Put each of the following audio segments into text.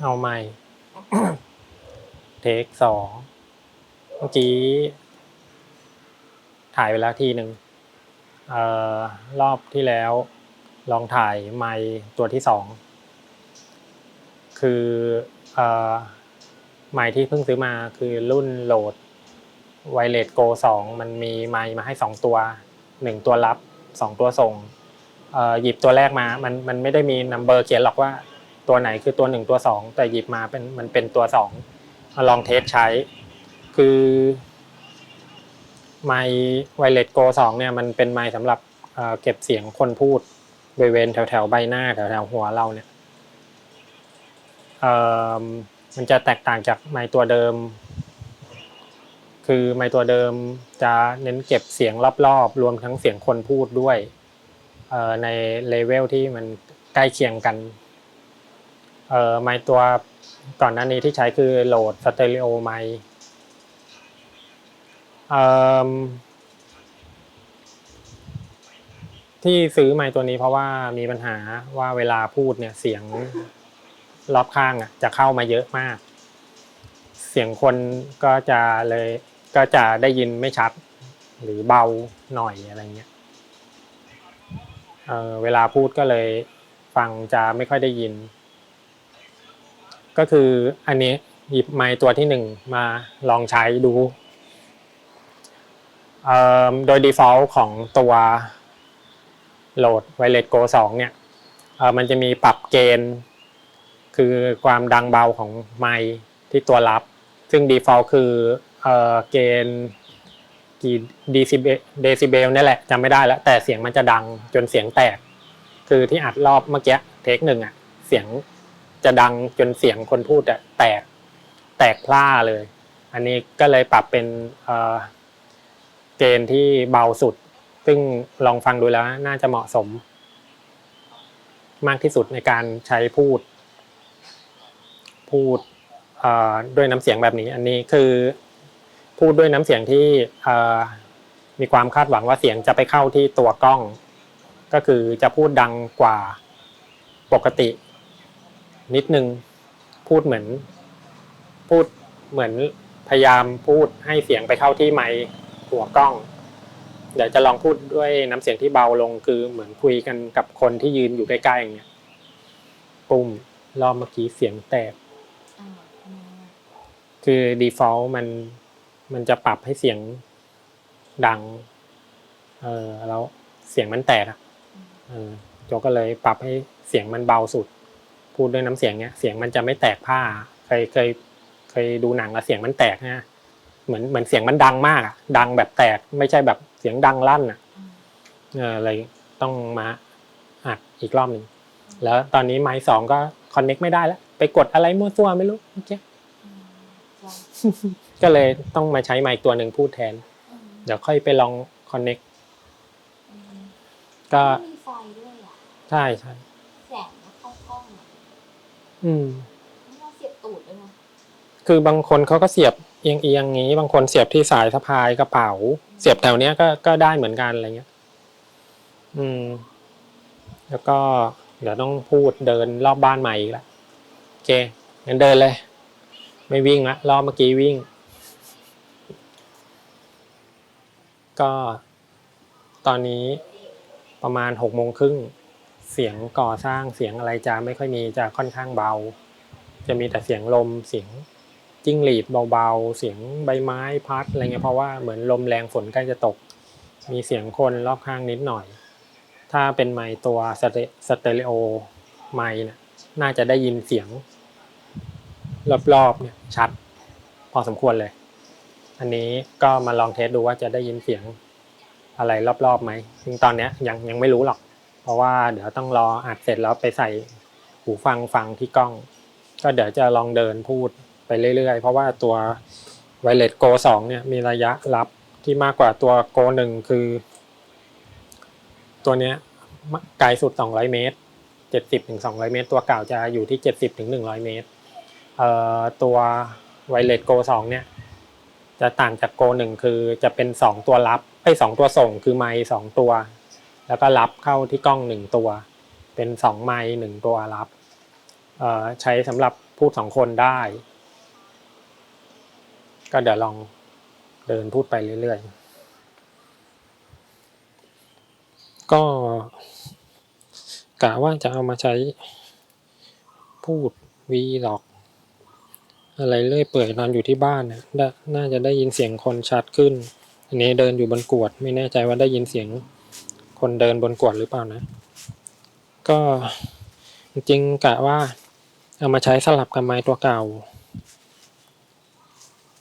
เอาไมค์เทคสองเมื่อกี้ ถ่ายไปแล้วทีหนึ่งเอ่อรอบที่แล้ว ลองถ่ายไมค์ตัวที่สองคือเอ่อไมค์ที่เพิ่งซื้อมาคือรุ่นโหลดไวเลสโกสองมันมีไมค์มาให้สองตัวหนึ่งตัวรับสองตัวส่งเอ่อหยิบตัวแรกมา มันมันไม่ได้มีนัมเบอร์เขียนหรอกว่า ตัวไหนคือตัวหนึ่งตัวสองแต่หยิบมาเป็นมันเป็นตัวสองมาลองเทสใช้ คือไมค์ไวเลสโกสองเนี่ยมันเป็นไมค์สำหรับเก็บเสียงคนพูดบริเวณแถวแถวใบหน้าแถวแถวหัวเราเนี่ยมันจะแตกต่างจากไมค์ตัวเดิม คือไมค์ตัวเดิมจะเน้นเก็บเสียงรอบๆ รวมทั้งเสียงคนพูดด้วยในเลเวลที่มันใกล้เคียงกัน เอ่อไมค์ตัวก่อนหน้านี้ที่ใช้คือโหลดสเตอริโอไมค์เออที่ซื้อไมค์ตัวนี้เพราะว่ามีปัญหาว่าเวลาพูดเนี่ยเสียงรอบข้างอะจะเข้ามาเยอะมาก เสียงคนก็จะเลยก็จะได้ยินไม่ชัด หรือเบาหน่อยอะไรเงี้ยเออเวลาพูดก็เลยฟังจะไม่ค่อยได้ยิน ก็คืออันนี้หยิบไมค์ตัวที่หนึ่งมาลองใช้ดู โดย default ของตัวโหลด Wireless Go 2 เนี่ยมันจะมีปรับเกณฑ์คือความดังเบาของไมค์ที่ตัวรับ ซึ่ง default คือเกณฑ์กี่เดซิเบลเดซิเบลนี่แหละจำไม่ได้แล้ว แต่เสียงมันจะดังจนเสียงแตก คือที่อัดรอบเมื่อกี้เทคหนึ่งอะเสียง จะดังจนเสียงคนพูดอะแตกแตกพล่าเลย อันนี้ก็เลยปรับเป็นเกณฑ์ที่เบาสุด ซึ่งลองฟังดูแล้วน่าจะเหมาะสม มากที่สุดในการใช้พูด พูดด้วยน้ำเสียงแบบนี้ อันนี้คือพูดด้วยน้ำเสียงที่มีความคาดหวังว่าเสียงจะไปเข้าที่ตัวกล้อง ก็คือจะพูดดังกว่าปกติ นิดนึง พูดเหมือน พูดเหมือนพยายามพูดให้เสียงไปเข้าที่ไมค์หัวกล้อง เดี๋ยวจะลองพูดด้วยน้ำเสียงที่เบาลงคือเหมือนคุยกันกับคนที่ยืนอยู่ใกล้ๆอย่างเงี้ยปุ่มรอบเมื่อกี้เสียงแตกคือ default มันมันจะปรับให้เสียงดัง เออแล้วเสียงมันแตกอะเออโจก็เลยปรับให้เสียงมันเบาสุด พูดด้วยน้ำเสียงเนี้ยเสียงมันจะไม่แตกผ้าเคยเคยเคยดูหนังแล้วเสียงมันแตกนะเหมือนเหมือนเสียงมันดังมากอะดังแบบแตกไม่ใช่แบบเสียงดังลั่นอะอืมเออเลยต้องมาอัดอีกรอบหนึ่งแล้วตอนนี้ไมค์สองก็คอนเน็กไม่ได้แล้ว ไปกดอะไรมั่วตัวไม่รู้เมื่อกี้อืมจ้ะก็เลยต้องมาใช้ไมค์ตัวหนึ่งพูดแทนอืมเดี๋ยวค่อยไปลองคอนเน็กอืมก็มีไฟด้วยอะใช่ใช่ แสงมันเข้ากล้องอะ อืมนี่เราเสียบตูดด้วยนะคือบางคนเขาก็เสียบเอียงเอียงๆงี้ บางคนเสียบที่สายสะพายกระเป๋า เสียบแถวเนี้ยก็ก็ได้เหมือนกันอะไรเงี้ย อืม แล้วก็เดี๋ยวต้องพูดเดินรอบบ้านใหม่อีกละโอเคงั้นเดินเลย ไม่วิ่งละรอบเมื่อกี้วิ่ง ก็ ตอนนี้ประมาณหกโมงครึ่ง เสียงก่อสร้างเสียงอะไรจะไม่ค่อยมีจะค่อนข้างเบา จะมีแต่เสียงลมเสียงจิ้งหรีดเบาๆ เสียงใบไม้พัดอะไรเงี้ยเพราะว่าเหมือนลมแรงฝนใกล้จะตก มีเสียงคนรอบข้างนิดหน่อย ถ้าเป็นไมค์ตัวสเตสเตอริโอไมค์เนี่ยน่าจะได้ยินเสียงรอบๆเนี่ยชัด พอสมควรเลย อันนี้ก็มาลองเทสดูว่าจะได้ยินเสียงอะไรรอบๆไหมซึ่งตอนเนี้ยยังยังไม่รู้หรอก เพราะว่าเดี๋ยวต้องรออัดเสร็จแล้วไปใส่หูฟังฟังที่กล้อง ก็เดี๋ยวจะลองเดินพูดไปเรื่อยๆ เพราะว่าตัว Wireless Go 2เนี่ยมีระยะรับที่มากกว่าตัว Go 1คือ ตัวเนี้ยไกลสุด 200 เมตร 70ถึง200 เมตร ตัวเก่าจะอยู่ที่ 70ถึง100 เมตรเอ่อตัว Wireless Go 2เนี่ยจะต่างจาก Go 1คือจะเป็น 2 ตัวรับไอ้สองตัวส่งคือไมค์สองตัว แล้วก็รับเข้าที่กล้องหนึ่งตัว เป็นสองไมค์หนึ่งตัวรับใช้สำหรับพูดสองคนได้ ก็เดี๋ยวลองเดินพูดไปเรื่อยๆ ก็กะว่าจะเอามาใช้พูดวีหลอก อะไรเรื่อยเปื่อยนอนอยู่ที่บ้านเนี่ยน่าจะได้ยินเสียงคนชัดขึ้น อันนี้เดินอยู่บนกวด ไม่แน่ใจว่าได้ยินเสียง คนเดินบนกวดหรือเปล่านะ ก็จริงกะว่าเอามาใช้สลับกับไม้ตัวเก่า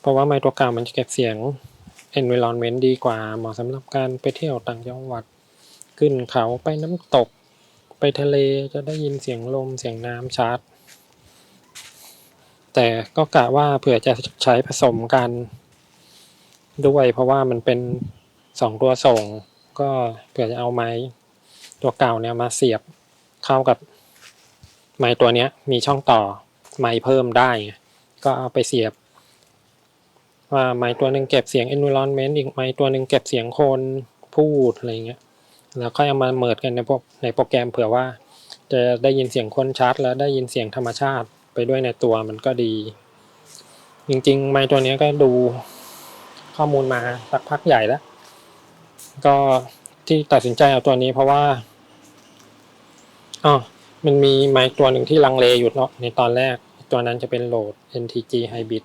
เพราะว่าไม้ตัวเก่ามันจะเก็บเสียง environment ดีกว่าเหมาะสำหรับการไปเที่ยวต่างจังหวัด ขึ้นเขาไปน้ำตก ไปทะเลจะได้ยินเสียงลมเสียงน้ำชัด แต่ก็กะว่าเผื่อจะใช้ผสมกันด้วยเพราะว่ามันเป็นสองตัวส่ง ก็เผื่อจะเอาไม้ตัวเก่าเนี่ยมาเสียบเข้ากับไม้ตัวเนี้ย มีช่องต่อไม้เพิ่มได้ ก็เอาไปเสียบ ว่าไม้ตัวหนึ่งเก็บเสียง environment อีกไม้ตัวหนึ่งเก็บเสียงคนพูดอะไรเงี้ยแล้วค่อยเอามาเมิดกันในพวกในโปรแกรมเผื่อว่า จะได้ยินเสียงคนชัด แล้วได้ยินเสียงธรรมชาติไปด้วยในตัวมันก็ดี จริงๆ ไม้ตัวนี้ก็ดูข้อมูลมาสักพักใหญ่แล้ว ก็ที่ตัดสินใจเอาตัวนี้เพราะว่าอ๋อมันมีไม้ตัวหนึ่งที่ลังเลอยู่เนาะในตอนแรกตัวนั้นจะเป็นโหลด NTG Hybrid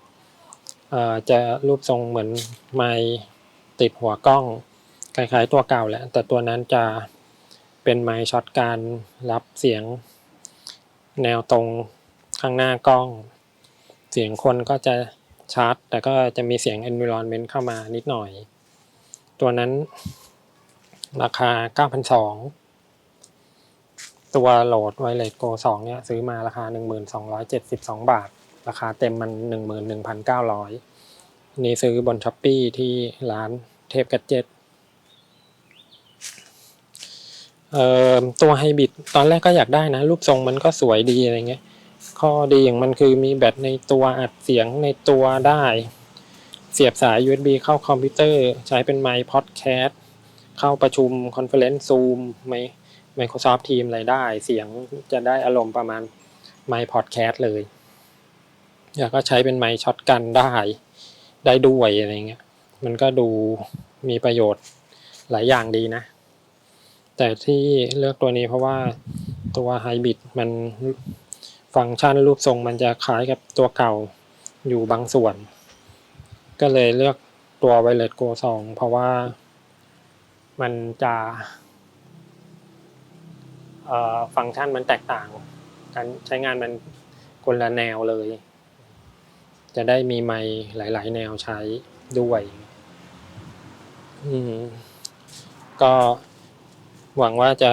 อ่อจะรูปทรงเหมือนไม้ติดหัวกล้องคล้ายๆตัวเก่าแหละ แต่ตัวนั้นจะเป็นไม้ช็อตการรับเสียงแนวตรงข้างหน้ากล้อง เสียงคนก็จะชัดแต่ก็จะมีเสียง environment เข้ามานิดหน่อย ตัวนั้น ราคา 9,200 ตัวโหลดไวเลสโก2เนี่ยซื้อมาราคา 1272 บาท ราคาเต็มมัน 11,900 นี่ซื้อบนช้อปปีที่ร้านเทพกัจเจ็ตเอ่อตัวไฮบริดตอนแรกก็อยากได้นะ รูปทรงมันก็สวยดีอะไรเงี้ย ข้อดีอย่างมันคือมีแบตในตัวอัดเสียงในตัวได้ เสียบสาย USB เข้าคอมพิวเตอร์ ใช้เป็นไมค์พอดแคสต์เข้าประชุมคอนเฟอเรนซ์ซูมไม Microsoft Teams อะไรได้ เสียงจะได้อารมณ์ประมาณไมค์พอดแคสต์เลยแล้วก็ใช้เป็นไมค์ช็อตกันได้ ได้ด้วยอะไรเงี้ย มันก็ดูมีประโยชน์หลายอย่างดีนะ แต่ที่เลือกตัวนี้เพราะว่าตัวไฮบริดมันฟังก์ชันรูปทรงมันจะคล้ายกับตัวเก่าอยู่บางส่วน ก็เลยเลือกตัว Wireless Go 2 เพราะว่ามันจะฟังก์ชันมันแตกต่าง การใช้งานมันคนละแนวเลย จะได้มีไมค์หลาย ๆ แนวใช้ด้วยก็หวังว่าจะ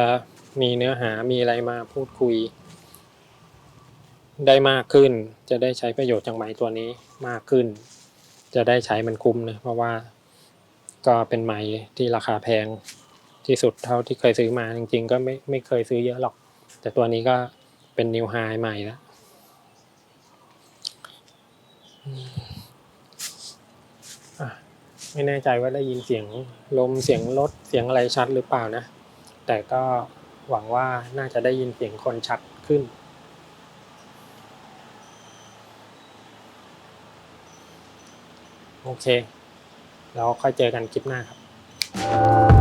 มีเนื้อหามีอะไรมาพูดคุย ได้มากขึ้น จะได้ใช้ประโยชน์จากไม้ตัวนี้มากขึ้น จะได้ใช้มันคุ้มนะเพราะว่าก็เป็นไม้ที่ราคาแพงที่สุดเท่าที่เคยซื้อมาจริงๆ ก็ไม่ไม่เคยซื้อเยอะหรอก แต่ตัวนี้ก็เป็นนิวไฮใหม่แล้วไม่แน่ใจว่าได้ยินเสียงลมเสียงรถเสียงอะไรชัดหรือเปล่านะ แต่ก็หวังว่าน่าจะได้ยินเสียงคนชัดขึ้น โอเค แล้วค่อยเจอกันคลิปหน้าครับ